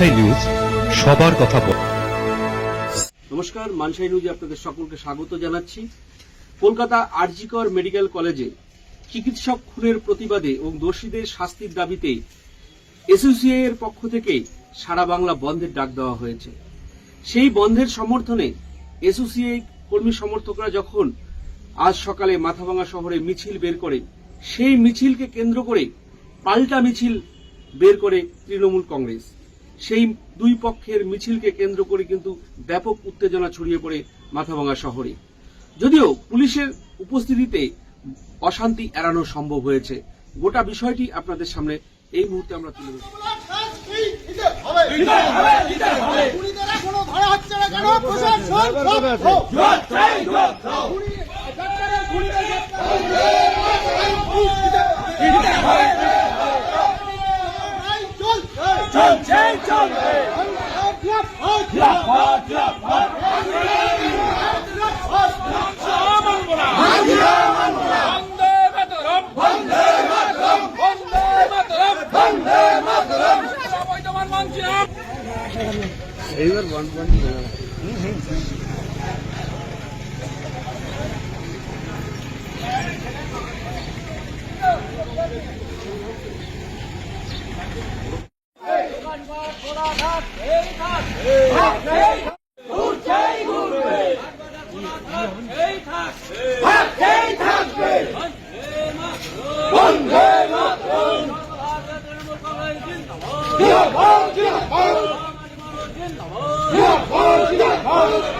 Mansai news, সবার কথা বলে। নমস্কার, মানসাই নিউজে আপনাদের সকলকে স্বাগত জানাচ্ছি। কলকাতা আরজিকর মেডিকেল কলেজে চিকিৎসক খুনের প্রতিবাদে এবং দোষীদের শাস্তির দাবিতে এসোসিএ এর পক্ষ থেকে সারা বাংলা বন্ধের ডাক দেওয়া হয়েছে। সেই বন্ধের সমর্থনে এসোসিএ কর্মী সমর্থকরা যখন আজ সকালে মাথাভাঙা শহরে মিছিল বের করে, সেই মিছিলকে কেন্দ্র করে পাল্টা মিছিল বের করে তৃণমূল কংগ্রেস। সেই দুই পক্ষের মিছিলকে কেন্দ্র করে কিন্তু ব্যাপক উত্তেজনা ছড়িয়ে পড়ে মাথাভাঙা শহরে। যদিও পুলিশের উপস্থিতিতে অশান্তি এড়ানো সম্ভব হয়েছে। গোটা বিষয়টি আপনাদের সামনে এই মুহূর্তে আমরা তুলে ধরছি। ধরা হচ্ছে না কেন? প্রশাসন রক্ষ! খুনি- গ্রেপ্তারের খুনিদের গ্রেপ্তার লড়াই চলছে। জিয়াফত, জিয়াফত, জিয়াফত। চলছে,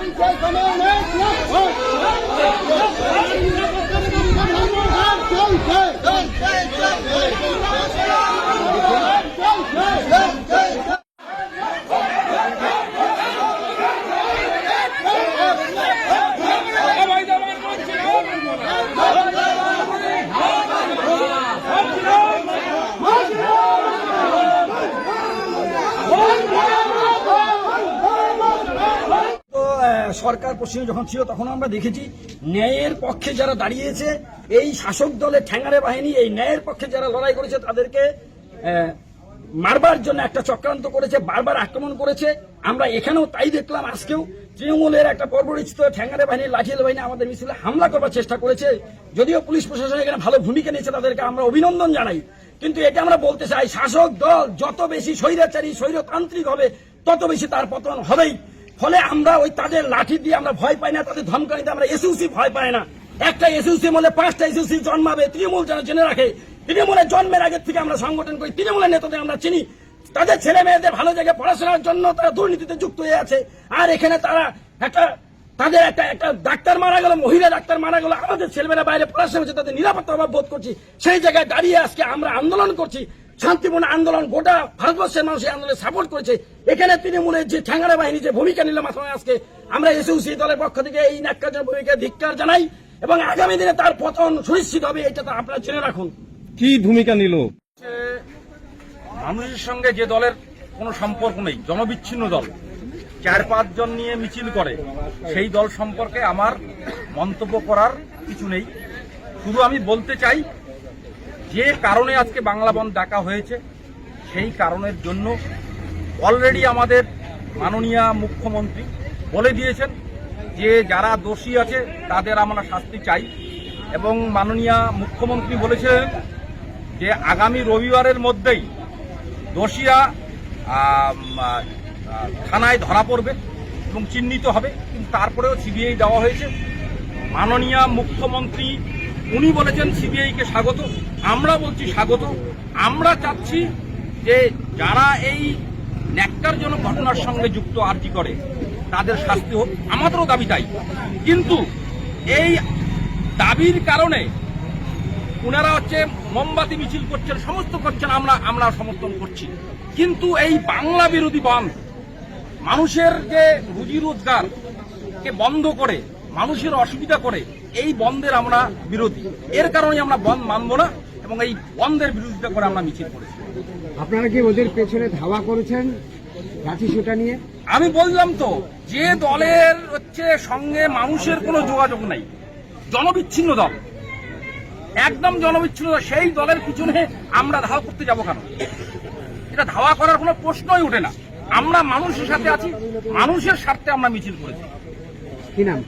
Don't say, don't say, don't say. সরকার পশ্চিমে যখন ছিল, তখন আমরা দেখেছি ন্যায়ের পক্ষে যারা দাঁড়িয়েছে, এই শাসক দলের ঠ্যাঙ্গারে বাহিনী, এই ন্যায়ের পক্ষে যারা লড়াই করেছে, তাদেরকে মারবার জন্য একটা চক্রান্ত করেছে, বারবার আক্রমণ করেছে। আমরা এখানেও তাই দেখলাম আজকেও, তৃণমূলের একটা পরিচিত ঠ্যাঙ্গারে বাহিনী, লাঠিয়াল বাহিনী আমাদের মিছিলে হামলা করবার চেষ্টা করেছে। যদিও পুলিশ প্রশাসন এখানে ভালো ভূমিকা নিয়েছে, তাদেরকে আমরা অভিনন্দন জানাই। কিন্তু এটা আমরা বলতে চাই, শাসক দল যত বেশি স্বৈরাচারী, স্বৈরতান্ত্রিক হবে, তত বেশি তার পতন হবেই। ফলে আমরা ওই তাদের লাঠি দিয়ে আমরা ভয় পাই না, তাদের ধমকানিতে আমরা এসইউসি ভয় পাই না। একটা এসইউসি মধ্যে পাঁচটা এসইউসি জন্মাবে, তৃণমূল যেন জেনে রাখে। তৃণমূলের জন্মের আগের থেকে আমরা সংগঠন করি। তৃণমূলের নেতাদের আমরা চিনি। তাদের ছেলে মেয়েদের ভালো জায়গায় পড়াশোনার জন্য তারা দুর্নীতিতে যুক্ত হয়ে আছে। আর এখানে তারা একটা, তাদের একটা একটা ডাক্তার মারা গেল, মহিলা ডাক্তার মারা গেল। আমাদের ছেলেমেয়েরা বাইরে পড়াশোনা হচ্ছে তাদের নিরাপত্তা অভাব বোধ করছি। সেই জায়গায় দাঁড়িয়ে আজকে আমরা আন্দোলন করছি। শান্তিপূর্ণ আন্দোলন গোটা ভারতবর্ষের মানুষ এই আন্দোলনে সাপোর্ট করেছে। এখানে তৃণমূলের যে ঠ্যাঙ্গারা বাহিনী যে ভূমিকা নিল মাথায় আজকে আমরা এসইউসি দলের পক্ষ থেকে এই ন্যাক্কার ভূমিকা ধিক্কার জানাই এবং আগামী দিনে তার পতন সুনিশ্চিত হবে এটা তো আপনারা জেনে রাখুন। কি ভূমিকা নিল? মানুষের সঙ্গে যে দলের কোনো সম্পর্ক নেই জনবিচ্ছিন্ন দল চার পাঁচজন নিয়ে মিছিল করে সেই দল সম্পর্কে আমার মন্তব্য করার কিছু নেই। শুধু আমি বলতে চাই যে কারণে আজকে বাংলা বন্ধ ডাকা হয়েছে, সেই কারণের জন্য অলরেডি আমাদের মাননীয় মুখ্যমন্ত্রী বলে দিয়েছেন যে যারা দোষী আছে, তাদের আমরা শাস্তি চাই। এবং মাননীয় মুখ্যমন্ত্রী বলেছিলেন যে আগামী রবিবারের মধ্যেই দোষীরা থানায় ধরা পড়বে এবং চিহ্নিত হবে। কিন্তু তারপরেও সিবিআই দেওয়া হয়েছে। মাননীয় মুখ্যমন্ত্রী উনি বলেছেন সিবিআইকে স্বাগত, আমরা বলছি স্বাগত। আমরা চাচ্ছি যে যারা এই ন্যাক্কারজনক ঘটনার সঙ্গে যুক্ত আর্জি করে, তাদের শাস্তি হোক, আমাদেরও দাবি তাই। কিন্তু এই দাবির কারণে ওনারা হচ্ছে মোমবাতি, মিছিল করছেন, সমস্ত করছেন, আমরা আমরা সমর্থন করছি। কিন্তু এই বাংলা বিরোধী বন্ধ মানুষের যে রুজি রোজগার কে বন্ধ করে, মানুষের অসুবিধা করে এই বন্ধের আমরা বিরোধী। এর কারণে আমরা বন্ধ মানব না এবং এই বন্ধের বিরোধিতা করে আমরা মিছিল করেছি। আপনারা কি ওদের পেছনে ধাওয়া করেছেন লাঠি সোটা নিয়ে? আমি বললাম তো যে দলের হচ্ছে সঙ্গে মানুষের কোনো যোগাযোগ নাই জনবিচ্ছিন্ন দল। একদম জনবিচ্ছিন্ন দল সেই দলের পিছনে আমরা ধাওয়া করতে যাব কেন? এটা ধাওয়া করার কোনো প্রশ্নই ওঠে না। আমরা মানুষের সাথে আছি মানুষের স্বার্থে আমরা মিছিল করেছি। কি নাম?